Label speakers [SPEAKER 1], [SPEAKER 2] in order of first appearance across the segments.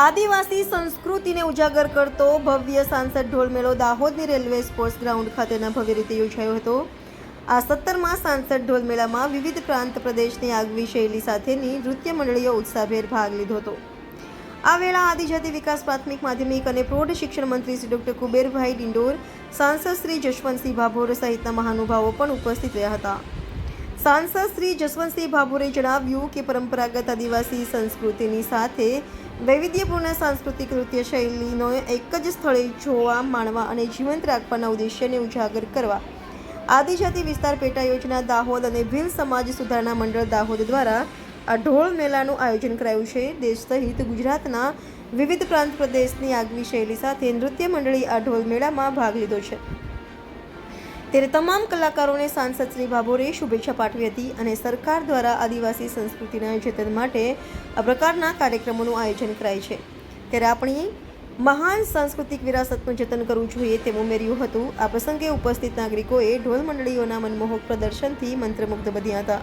[SPEAKER 1] આદિવાસી સંસ્કૃતિને ઉજાગર કરતો ભવ્ય સાંસદ ઢોલ મેળો દાહોદની રેલવે સ્પોર્ટ્સ ગ્રાઉન્ડ ખાતેના ભવ્ય રીતે યોજાયો હતો. આ સત્તરમાં સાંસદ ઢોલ મેળામાં વિવિધ પ્રાંત પ્રદેશની આગવી શૈલી સાથેની નૃત્ય મંડળીઓ ઉત્સાહભેર ભાગ લીધો હતો. આ વેળા આદિજાતિ વિકાસ પ્રાથમિક માધ્યમિક અને પ્રૌઢ શિક્ષણ મંત્રી શ્રી ડોક્ટર કુબેરભાઈ ડિંડોર, સાંસદ શ્રી જશવંતસિંહ ભાભોર સહિતના મહાનુભાવો પણ ઉપસ્થિત રહ્યા હતા. સાંસદ શ્રી જસવંતસિંહ ભાભોરે જણાવ્યું કે પરંપરાગત આદિવાસી સંસ્કૃતિની સાથે વૈવિધ્યપૂર્ણ સાંસ્કૃતિક નૃત્ય શૈલીનો એક જ સ્થળે જોવા, માણવા અને જીવંત રાખવાના ઉદ્દેશ્યને ઉજાગર કરવા. આદિજાતિ વિસ્તાર પેટા યોજના દાહોદ અને ભીલ સમાજ સુધારણા મંડળ દાહોદ દ્વારા આ ઢોળ મેળાનું આયોજન કરાયું છે. દેશ સહિત ગુજરાતના વિવિધ પ્રાંત પ્રદેશની આગવી શૈલી સાથે નૃત્ય મંડળી આ ઢોલ મેળામાં ભાગ લીધો છે. ત્યારે તમામ કલાકારોને સાંસદ શ્રી ભાભોરે શુભેચ્છા પાઠવી હતી અને સરકાર દ્વારા આદિવાસી સંસ્કૃતિના જતન માટે આ પ્રકારના કાર્યક્રમોનું આયોજન કરાય છે. ત્યારે આપણી મહાન સાંસ્કૃતિક વિરાસતનું જતન કરવું જોઈએ તેમ ઉમેર્યું હતું. આ પ્રસંગે ઉપસ્થિત નાગરિકોએ ઢોલ મંડળીઓના મનમોહક પ્રદર્શનથી મંત્રમુગ્ધ બન્યા હતા.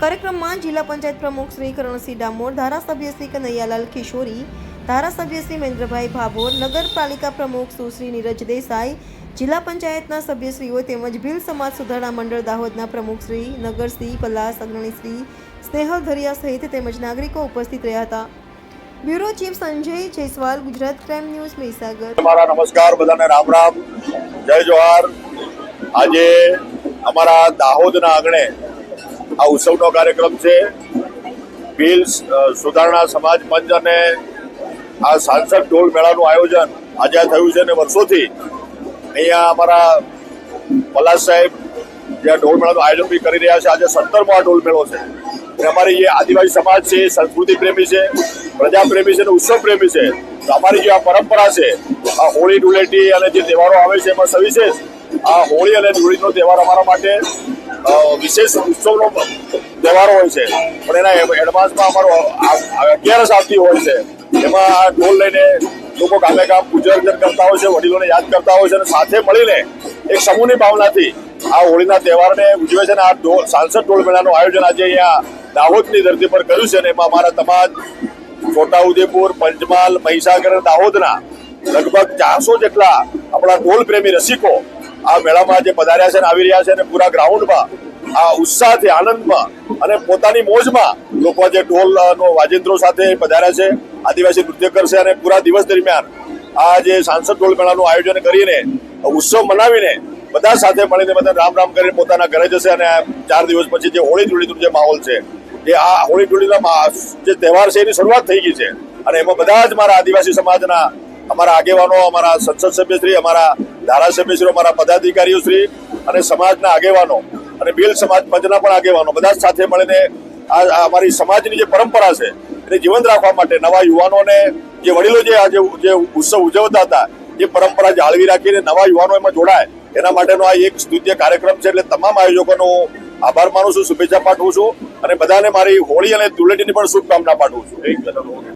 [SPEAKER 1] કાર્યક્રમમાં જિલ્લા પંચાયત પ્રમુખ શ્રી કરણસિંહ ડામોર, ધારાસભ્ય શ્રી કનૈયાલાલ કિશોરી, ધારાસભ્ય શ્રી મહેન્દ્રભાઈ ભાભોર, નગરપાલિકા પ્રમુખ સુશ્રી નીરજ દેસાઈ જિલ્લા પંચાયતના સભ્યશ્રીઓ તેમજ ભીલ સમાજ સુધારણા મંડળ દાહોદના પ્રમુખશ્રી નગરશ્રી પલાસ અગ્રણીશ્રી સ્નેહલ ધરિયા સહિત તેમજ નાગરિકો ઉપસ્થિત રહ્યા હતા. Bureau chief Sanjay Jaiswal, Gujarat crime news, Mahisagar.
[SPEAKER 2] મારા નમસ્કાર, બધાને રામ રામ. જય જોહાર. આજે અમારા દાહોદના આંગણે આ ઉત્સવનો કાર્યક્રમ છે. ભીલ સુધારણા સમાજ મંચ અને આ સાંસદ ઢોલ મેળાનું આયોજન આજે થયું છે ને વર્ષોથી અહીંયા અમારા પલાસ સાહેબ જે ઢોલ મેળાનું આયોજન બી કરી રહ્યા છે. આજે સત્તરમો આ ઢોલ મેળો છે. અને અમારી જે આદિવાસી સમાજ છે, સંસ્કૃતિ પ્રેમી છે, પ્રજા પ્રેમી છે અને ઉત્સવ પ્રેમી છે, તો અમારી જે આ પરંપરા છે, આ હોળી, ધૂળેટી અને જે તહેવારો આવે છે, એમાં સવિશેષ આ હોળી અને ધૂળીનો તહેવાર અમારા માટે વિશેષ ઉત્સવનો તહેવાર હોય છે. પણ એના એડવાન્સમાં અમારો અગિયારસ આવતી હોય છે. એમાં ઢોલ લઈને લોકો ગામે ગામ પૂજા અર્ચન કરતા હોય છે, વડીલોને યાદ કરતા હોય છે અને સાથે મળીને એક સમૂહની ભાવનાથી આ હોળીના તહેવારને ઉજવે છે અને આ સાંસદ ઢોળ મેળાનું આયોજન આજે અહીંયા દાહોદની ધરતી પર કર્યું છે અને એમાં અમારા તમામ છોટાઉદેપુર, પંચમહાલ, મહીસાગર અને દાહોદના લગભગ ચારસો જેટલા આપણા ઢોલ પ્રેમી રસિકો આ મેળામાં જે પધાર્યા છે અને આવી રહ્યા છે અને પૂરા ગ્રાઉન્ડમાં આ ઉત્સાહથી, આનંદમાં અને પોતાની મોજમાં લોકો જે ઢોલનો વાજિંત્રો સાથે પધાર્યા છે. આદિવાસી નૃત્ય કરશે અને પૂરા દિવસ દરમિયાન આ જે સાંસદ ઢોલ મેળાનું આયોજન કરીને, ઉત્સવ મનાવીને બધા સાથે મળીને બધા રામ રામ કરીને પોતાના ઘરે જશે અને ચાર દિવસ પછી જે હોળી ધૂળીનું જે માહોલ છે, એ આ હોળી ધૂળીના જે તહેવાર છે એની શરૂઆત થઈ ગઈ છે. અને એમાં બધા જ મારા આદિવાસી સમાજના અમારા આગેવાનો, અમારા સંસદ સભ્યશ્રી, અમારા ધારાસભ્યશ્રી અમારા પદાધિકારીઓ શ્રી અને સમાજના આગેવાનો અને બિલ સમાજ પંચના પણ આગેવાનો બધા જ સાથે મળીને આ અમારી સમાજની જે પરંપરા છે એને જીવંત રાખવા માટે નવા યુવાનોને જે વડીલો જે આજે જે ઉત્સવ ઉજવતા હતા, જે પરંપરા જાળવી રાખીને નવા યુવાનો એમાં જોડાય, એના માટેનો આ એક સ્તુત્ય કાર્યક્રમ છે. એટલે તમામ આયોજકોનો આભાર માનું છું, શુભેચ્છા પાઠવું છું અને બધાને મારી હોળી અને ધૂળેટીની પણ શુભકામના પાઠવું છું.